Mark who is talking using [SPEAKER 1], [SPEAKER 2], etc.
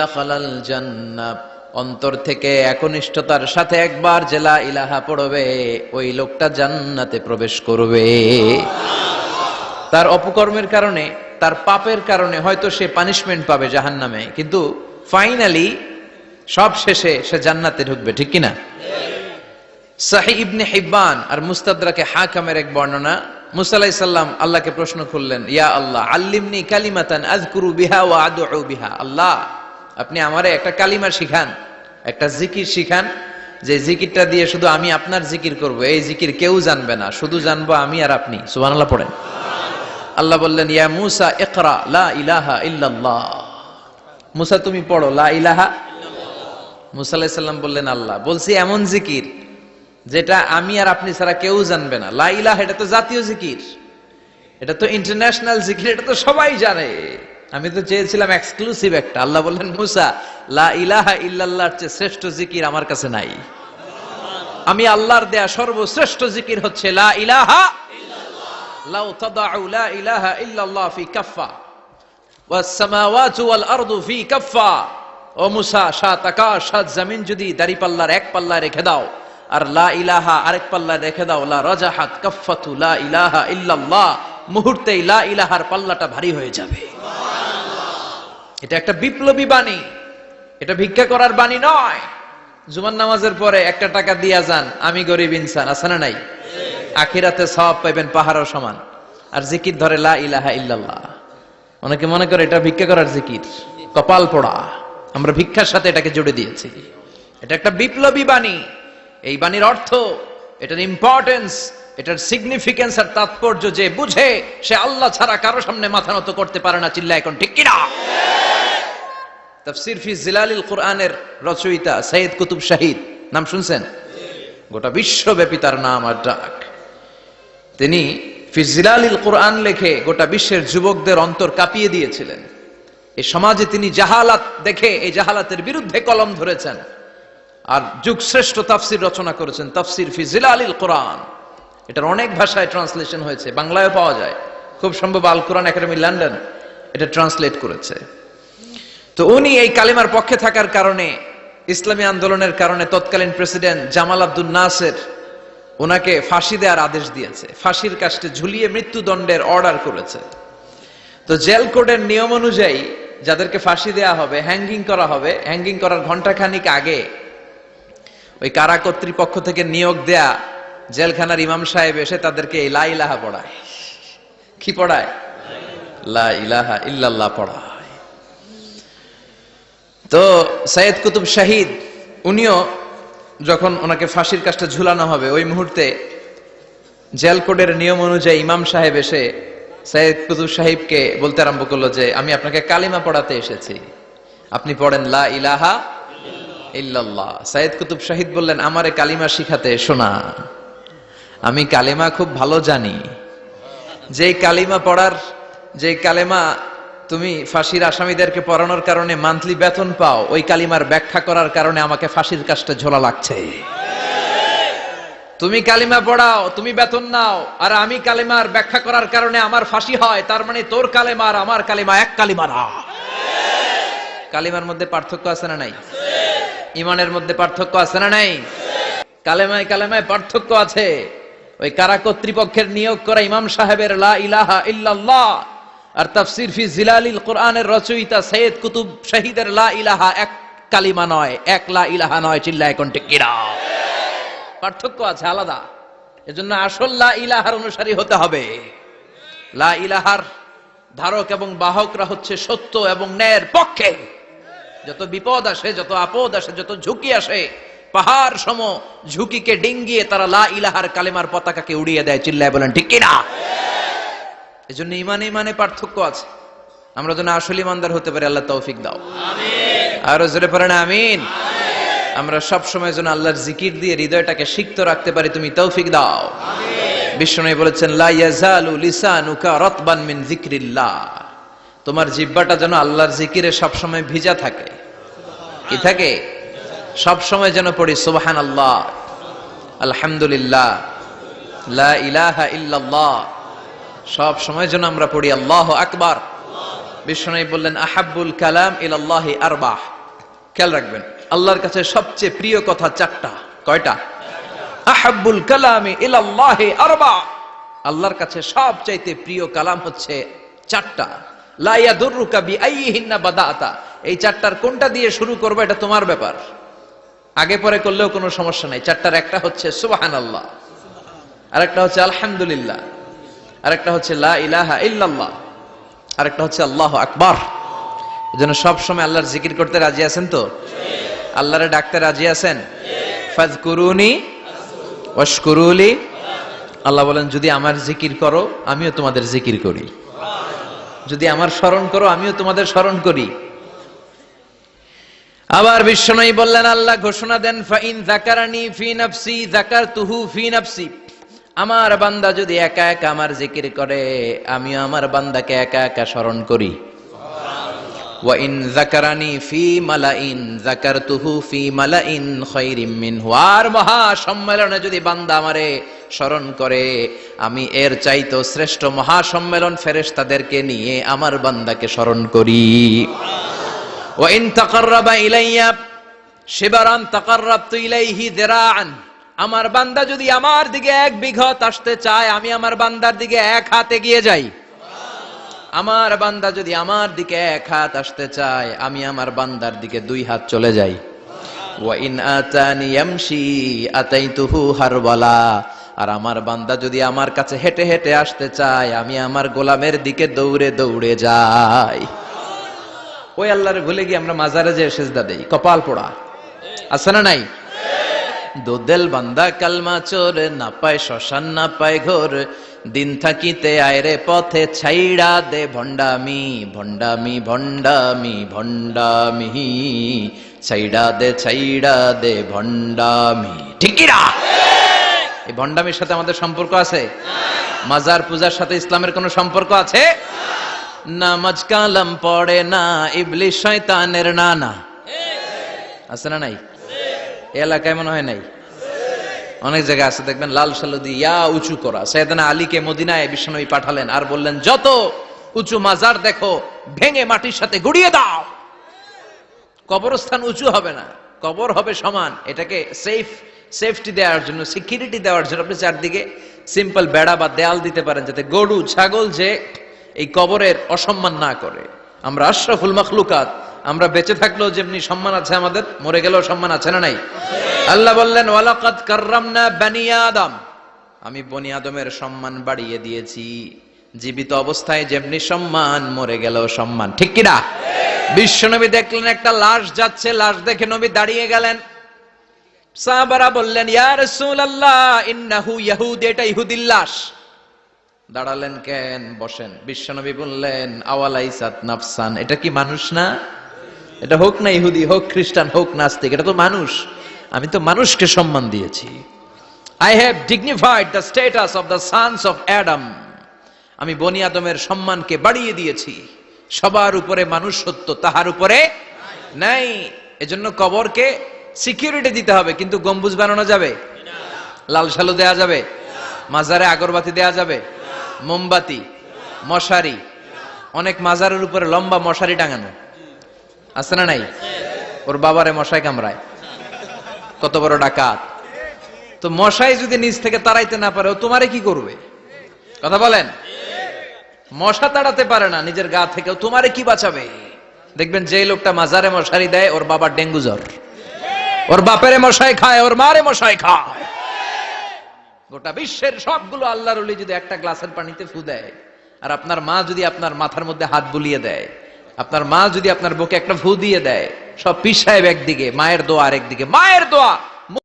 [SPEAKER 1] দাখালাল অন্তর থেকে একনিষ্ঠতার সাথে একবার জেলা ইলাহা পড়বে, ওই লোকটা জান্নাতে প্রবেশ করবে। তার অপকর্মের কারণে, তার পাপের কারণে হয়তো সে পানিশমেন্ট পাবে জাহান্নামে, কিন্তু ফাইনালি সব শেষে সে জান্নাতে ঢুকবে, ঠিক কিনা? সাহি ইবনে হিব্বান আর মুস্তাদরাকে হাকামের এক বর্ণনা মুসা আলাইহিস সাল্লাম আল্লাহকে প্রশ্ন করলেন, ইয়া আল্লাহ, আল্লিমনি কালিমাতান আযকুরু বিহা ওয়া আদউ বিহা। আল্লাহ, আপনি আমারে একটা কালিমা শিখান, একটা জিকির শিখান, যে জিকিরটা দিয়ে শুধু আমি আপনার জিকির করব, এই জিকির কেউ জানবে না, শুধু জানব আমি আর আপনি। সুবহানাল্লাহ পড়েন। আল্লাহ বললেন, ইয়া মুসা, ইকরা, লা ইলাহা ইল্লাল্লাহ। মুসা, তুমি পড়ো, লা ইলাহা মুসা আলাইহিস সাল্লাম বললেন, আল্লাহ, বলছি এমন জিকির যেটা আমি আর আপনি ছাড়া কেউ জানবে না। লা ইলাহা, এটা তো জাতীয় জিকির। এটা তো ইন্টারন্যাশনাল জিকির, এটা তো সবাই জানে। আমি তো চেয়েছিলাম এক্সক্লুসিভ একটা। আল্লাহ বললেন, মুসা, লা ইলাহা ইল্লাল্লাহর চেয়ে শ্রেষ্ঠ জিকির আমার কাছে নাই। আমি আল্লাহর দেয়া সর্বশ্রেষ্ঠ জিকির হচ্ছে, লা ইলাহা লাউ তাদাউ লা ইলাহা ইল্লাল্লাহ ফি কাফফা। ওয়াস সামাওয়াতু ওয়াল আরদু ফি কাফফা। ও মুসা, সাত আকাশ, সাত জমিন যদি দাড়ি পাল্লার এক পাল্লা রেখে দাও আর লা ইলাহা আরেক পাল্লায় রেখে দাও, লা রাজাহাত কাফফাতু লা ইলাহা ইল্লাল্লাহ। মুহূর্তেই লা ইলাহার পাল্লাটা ভারী হয়ে যাবে। এটা একটা বিপ্লবী বাণী। এটা ভিক্ষা করার বাণী নয়। জুমার নামাজের পরে একটা টাকা দিয়া যান, আমি গরিব ইনসান, আছে না নাই? আখিরাতে সব পাইবেন পাহাড়ও সমান। আর জিকির ধরে লা ইলাহা ইল্লাল্লাহ। অনেকে মনে করে এটা ভিক্ষা করার জিকির। কপাল পোড়া। আমরা ভিক্ষার সাথে এটাকে জুড়ে দিয়েছি। এটা একটা বিপ্লবী বাণী। এই বাণীর অর্থ, এটার ইম্পর্টেন্স এটার সিগনিফিকেন্স আর তাৎপর্য যে বুঝে, সে আল্লাহ ছাড়া কারও সামনে মাথা নত করতে পারে না চিল্লা এখন ঠিক কিনা? তাফসির ফি জিলালিল কোরআনের রচয়িতা সৈয়দ কুতুব শাহিদ। নাম শুনছেন? গোটা বিশ্বব্যাপী তার নাম আর ডাক। তিনি ফিজিলালিল কোরআন লেখে গোটা বিশ্বের যুবকদের অন্তর কাঁপিয়ে দিয়েছিলেন। এই সমাজে তিনি জাহালাত দেখে, এই জাহালাতের বিরুদ্ধে কলম ধরেছেন। আর যুগশ্রেষ্ঠ তাফসির রচনা করেছেন তাফসির ফিজিলালিল কোরআন। এটার অনেক ভাষায় ট্রান্সলেশন হয়েছে, বাংলায়ও পাওয়া যায়। খুব সম্ভব আল কোরআন একাডেমি লন্ডন এটা ট্রান্সলেট করেছে। তো উনি এই কালিমার পক্ষে থাকার কারণে, ইসলামী আন্দোলনের কারণে তৎকালীন প্রেসিডেন্ট জামাল আব্দুল নাসের ওনাকে ফাঁসি দেওয়ার আদেশ দিয়েছে। ফাঁসির কাষ্টে ঝুলিয়ে মৃত্যুদণ্ডের অর্ডার করেছে। তো জেল কোডের নিয়ম অনুযায়ী যাদেরকে ফাঁসি দেয়া হবে হ্যাঙ্গিং করা হবে হ্যাঙ্গিং করার ঘন্টাখানিক আগে ওই কারা কর্তৃপক্ষ থেকে নিয়োগ দেয়া জেলখানার ইমাম সাহেব এসে তাদেরকে এই লা ইলাহা পড়ায়। কি পড়ায়? লা ইলাহা ইল্লাল্লাহ পড়ায়। তো সৈয়দ কুতুব শাহিদ, উনিও যখন ওনাকে ফাঁসির কাজটা ঝুলানো হবে, ওই মুহূর্তে জেল কোডের নিয়ম অনুযায়ী ইমাম সাহেব এসে সৈয়দ কুতুব সাহিবকে বলতে আরম্ভ করল যে, আমি আপনাকে কালিমা পড়াতে এসেছি। আপনি পড়েন লা ইলাহা ইল্লাল্লাহ। সৈয়দ কুতুব শাহিদ বললেন, আমারে কালিমা শিখাতে শোনা আমি কালিমা খুব ভালো জানি। যে কালিমা পড়ার যে কালেমা তুমি ফাঁসির আসামিদেরকে পড়ানোর কারণে মান্থলি বেতন পাও, ওই কালিমার ব্যাখ্যা করার কারণে আমাকে ফাঁসির কাজটা ঝোলা লাগছে। তুমি কালিমা পড়াও, তুমি বেতন নাও, আর আমি কালিমার ব্যাখ্যা করার কারণে আমার ফাঁসি হয়, তার মানে তোর কালেমা আর আমার কালিমা এক কালিমা না। কালিমার মধ্যে পার্থক্য আছে না নাই? ইমানের মধ্যে পার্থক্য আছে না নাই? কালেমায় কালেমায় পার্থক্য আছে। ওই কারা কর্তৃপক্ষের নিয়োগ করা ইমাম সাহেবের আর তাফসির ফি জিলালিল কোরআনের রচয়িতা সৈয়দ কুতুব শহীদের লা ইলাহা এক কালিমা নয়, এক লা ইলাহা নয় চিল্লা এখন টিকিরা পার্থক্য আছে আলাদা। এজন্য আসল লা ইলাহার অনুসারী হতে হবে। লা ইলাহার ধারক এবং বাহকরা হচ্ছে সত্য এবং ন্যায়ের পক্ষে। যত বিপদ আসে যত আপদ আসে যত ঝুঁকি আসে পাহাড় সম ঝুঁকিকে ডিঙ্গিয়ে তারা লা ইলাহার কালেমার পতাকাকে উড়িয়ে দেয় চিল্লায় বলেন ঠিক কিনা? এই জন্য ইমানে ইমানে পার্থক্য আছে। আমরা যেন আসল ইমানদার হতে পারি আল্লাহ তৌফিক দাও। আরও জোরে পড়েন আমিন। আমরা সব সময় যেন আল্লাহর জিকির দিয়ে হৃদয়টাকে সিক্ত রাখতে পারি তুমি তৌফিক দাও। বিষ্ণু বলেছেন লা ইয়াজালু লিসানুকা রাতবান মিন যিকরিল্লাহ। তোমার জিব্বাটা যেন আল্লাহর জিকিরে সব সময় ভিজা থাকে। কি থাকে? সব সময় যেন পড়ি, সুবহানাল্লাহ, আলহামদুলিল্লাহ, লা ইলাহা ইল্লাল্লাহ সব সময় যেন আমরা পড়ি, আল্লাহ আকবার। বিশ্বনবী বললেন, আহাব্বুল কালাম ইলাল্লাহি আরবাহ। খেয়াল রাখবেন, আল্লাহর কাছে সবচেয়ে প্রিয় কথা চারটা। কয়টা? আহাব্বুল কালামি ইলাল্লাহি আরবা আল্লাহর কাছে সবচাইতে প্রিয় কালাম হচ্ছে চারটা। এই চারটার কোনটা দিয়ে শুরু করবে এটা তোমার ব্যাপার। আগে পরে করলেও কোনো সমস্যা নাই। চারটার একটা হচ্ছে সুবহানাল্লাহ, আরেকটা হচ্ছে আলহামদুলিল্লাহ, আরেকটা হচ্ছে লা ইলাহা ইল্লাল্লাহ, আরেকটা হচ্ছে আল্লাহ আকবার। এজন্য সব সময় আল্লাহর জিকির করতে রাজি আছেন তো? আল্লাহরে ডাকতে রাজি আছেন? ফাজকুরুনি ওয়াশকুরুলি। আল্লাহ বলেন, যদি আমার জিকির করো, আমিও তোমাদের জিকির করি। যদি আমার স্মরণ করো, আমিও তোমাদের স্মরণ করি। আবার বিশ্বনয়ী বললেন, আল্লাহ ঘোষণা দেন, ফাইন জাকারানি ফি নাফসি জাকারতুহু ফি নাফসি। আমার বান্দা যদি একা একা আমার জিকির করে, আমিও আমার বান্দাকে একা একা স্মরণ করি। ওয়াইন জাকারানি ফি মালাইন জাকারতুহু ফি মালাইন খায়রিম মিনহু। আর মহা সম্মেলনে যদি বান্দা আমারে স্মরণ করে, আমি এর চাইতো শ্রেষ্ঠ মহা সম্মেলন ফেরেশতাদেরকে নিয়ে আমার বান্দাকে স্মরণ করি। ওয়াইন তাকাররাবা ইলাইয়া, শিবারান তাকাররাবতু ইলাইহি যিরাআন আমার বান্দা যদি আমার দিকে এক বিঘত আসতে চায়, আমি আমার বান্দার দিকে এক হাতে গিয়ে যাই। আমার বান্দা যদি আমার দিকে এক হাত আসতে চায়, আমি আমার বান্দার দিকে দুই হাত চলে যাই। ওয়া ইন আতানি ইয়ামশি আতাইতুহু হারবালা। আর আমার বান্দা যদি আমার কাছে হেঁটে হেঁটে আসতে চায়, আমি আমার গোলামের দিকে দৌড়ে দৌড়ে যাই। ওই আল্লাহরে ভুলে গিয়ে আমরা মাজারে যে সেজদা দেই। কপাল পোড়া। আছে না নাই? দোদেল বান্দা কালমা চোর, না পায় শ্মশান, না পায় ঘোর। দিন থাকিতে আয়রে পথে ছাইড়া দে ভণ্ডামি ভণ্ডামি ভণ্ডামি ভণ্ডামি। ছাইড়া দে ছাইড়া দে ভণ্ডামি। ঠিকিরা এই ভণ্ডামির সাথে আমাদের সম্পর্ক আছে? মাজার পূজার সাথে ইসলামের কোনো সম্পর্ক আছে? নামাজ কালাম পড়ে না, ইবলিশ শয়তানের নানা। আছে না নাই? এলাকায় মনে হয় নাই? অনেক জায়গায় আছে, দেখবেন লাল সালুদি ইয়া উঁচু করা। সৈয়দনা আলীকে মদিনায় বিশ্বনবী পাঠালেন আর বললেন, যত উঁচু মাজার দেখো, ভেঙে মাটির সাথে গুড়িয়ে দাও। কবরস্থান উঁচু হবে না, কবর হবে সমান। এটাকে সেফ সেফটি দেওয়ার জন্য সিকিউরিটি দেওয়ার জন্য আপনি চারদিকে সিম্পল বেড়া বা দেয়াল দিতে পারেন, যাতে গরু, ছাগল যে এই কবরের অসম্মান না করে। আমরা আশরাফুল মখলুকাত আমরা বেঁচে থাকলেও যেমনি সম্মান আছে আমাদের, মরে গেলেও সম্মান আছে না নাই? আল্লাহ বললেন, ওয়ালাকাদ কাররামনা বানি আদম। আমি বনি আদমের সম্মান বাড়িয়ে দিয়েছি। জীবিত অবস্থায় যেমনি সম্মান, মরে গেলেও সম্মান। ঠিক কিনা? বিশ্বনবী দেখলেন, একটা লাশ যাচ্ছে, লাশ দেখে নবী দাঁড়িয়ে গেলেন। সাহাবারা বললেন, ইয়া রাসূলুল্লাহ, ইন্নাহু ইয়াহুদ, এটা ইহুদির লাশ। দাঁড়ালেন কেন? বসেন। বিশ্বনবী বললেন, আওয়ালাইসাত নাফসান, এটা কি মানুষ না? এটা হোক না ইহুদি, হোক খ্রিস্টান, হোক নাস্তিক, এটা তো মানুষ। আমি তো মানুষকে সম্মান দিয়েছি। I have dignified the status of the sons of Adam আমি বনি আদমের সম্মানকে বাড়িয়ে দিয়েছি। সবার উপরে মানুষ সত্য তাহার উপরে নাই। এজন্য কবরকে সিকিউরিটি দিতে হবে। কিন্তু গম্বুজ বানানো যাবে? লাল সালু দেয়া যাবে? মাজারে আগরবাতি দেয়া যাবে? মোমবাতি? মশারি? অনেক মাজারের উপরে লম্বা মশারি টাঙানো। আছে না নাই? ওর বাবারে মশাই কামড়ায়। কত বড় ডাকাত। তো মশাই যদি নিজ থেকে তাড়াইতে না পারে, ও তোমারে কি করবে? কথা বলেন? মশা তাড়াতে পারে না, নিজের গা থেকে। তোমারে কি বাঁচাবে? দেখবেন যে লোকটা মাজারে মশারি দেয়, ওর বাবার ডেঙ্গু জ্বর। ওর বাপেরে মশাই খায়, ওর মারে মশাই খায়। গোটা বিশ্বের সবগুলো আল্লাহর যদি একটা গ্লাসের পানিতে ফু দেয়, আর আপনার মা যদি আপনার মাথার মধ্যে হাত বুলিয়ে দেয় আপনার মা যদি আপনার বুকে একটা ভু দিয়ে দেয়, সব পিস সাহেব একদিকে, মায়ের দোয়া আরেকদিকে। মায়ের দোয়া!